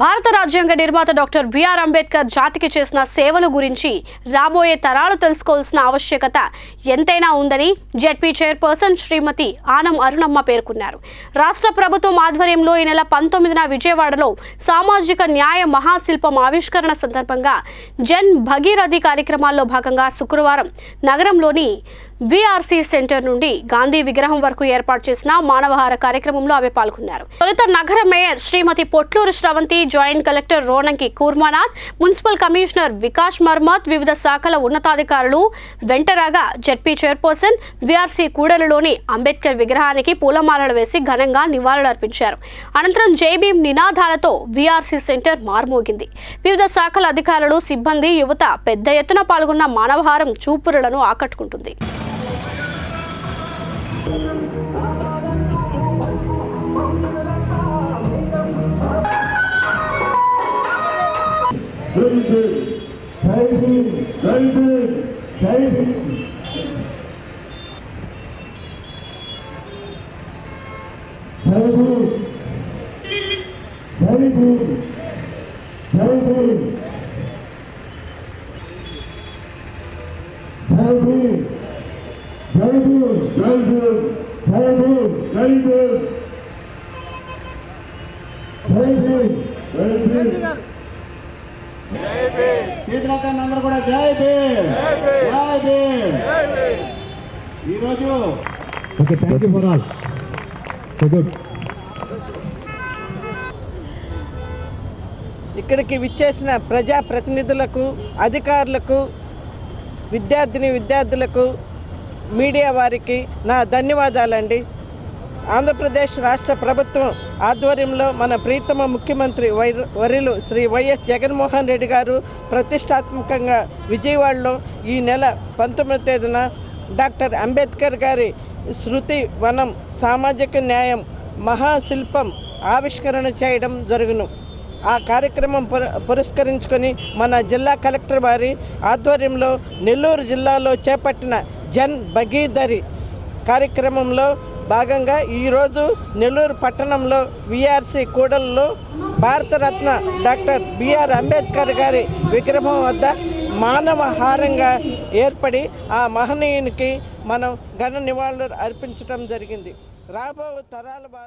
భారత రాజ్యాంగ నిర్మాత డాక్టర్ బిఆర్ అంబేద్కర్ జాతికి చేసిన సేవల గురించి రాబోయే తరాలు తెలుసుకోవాల్సిన ఆవశ్యకత ఎంతైనా ఉందని జెడ్పీ చైర్పర్సన్ శ్రీమతి ఆనం అరుణమ్మ పేర్కొన్నారు. రాష్ట్ర ప్రభుత్వం ఆధ్వర్యంలో ఈ నెల పంతొమ్మిదిన విజయవాడలో సామాజిక న్యాయ మహాశిల్పం ఆవిష్కరణ సందర్భంగా జన్ భగీరథి కార్యక్రమాల్లో భాగంగా శుక్రవారం నగరంలోని విఆర్సీ సెంటర్ నుండి గాంధీ విగ్రహం వరకు ఏర్పాటు చేసిన మానవహార కార్యక్రమంలో ఆమె పాల్గొన్నారు. తొలుత నగర mayor Srimathi Potluru Sravanthi joint collector Ronanki Kurmanath municipal commissioner Vikas Marmat వివిధ శాఖల ఉన్నతాధికారులు వెంటరాగా జెడ్పీ చైర్పర్సన్ విఆర్సీ కూడలిలోని అంబేద్కర్ విగ్రహానికి పూలమాలలు వేసి ఘనంగా నివాళులర్పించారు. అనంతరం జైబీమ్ నినాదాలతో విఆర్సీ సెంటర్ మార్మోగింది. వివిధ శాఖల అధికారులు సిబ్బంది యువత పెద్ద ఎత్తున పాల్గొన్న మానవహారం చూపురులను ఆకట్టుకుంటుంది. 레이빙, 레이빙, 레이빙, 레이빙. 레이빙, 레이빙, 레이빙, 레이빙. జై భీమ్ జై భీమ్ జై భీమ్ జై భీమ్ జై భీమ్ జై భీమ్ జై భీమ్ చేతులెత్తండి అందరూ కూడా జై భీమ్ జై భీమ్ ఈరోజు okay thank you for all good ఇక్కడికి విచ్చేసిన ప్రజా ప్రతినిధులకు అధికారులకు విద్యార్థిని విద్యార్థులకు మీడియా వారికి నా ధన్యవాదాలండి. ఆంధ్రప్రదేశ్ రాష్ట్ర ప్రభుత్వం ఆధ్వర్యంలో మన ప్రీతమ ముఖ్యమంత్రి వై వరిలు శ్రీ వైఎస్ జగన్మోహన్ రెడ్డి గారు ప్రతిష్టాత్మకంగా విజయవాడలో ఈ నెల పంతొమ్మిది తేదీన డాక్టర్ అంబేద్కర్ గారి శృతి వనం సామాజిక న్యాయం మహాశిల్పం ఆవిష్కరణ చేయడం జరుగును. ఆ కార్యక్రమం పుర పురస్కరించుకొని మన జిల్లా కలెక్టర్ వారి ఆధ్వర్యంలో నెల్లూరు జిల్లాలో చేపట్టిన జన్ భగీదరి కార్యక్రమంలో భాగంగా ఈరోజు నెల్లూరు పట్టణంలో విఆర్సి కూడలలో భారతరత్న డాక్టర్ బిఆర్ అంబేద్కర్ గారి విగ్రహం వద్ద మానవ హారంగా ఏర్పడి ఆ మహనీయునికి మనం ఘన నివాళులు అర్పించడం జరిగింది. రాబో తరాల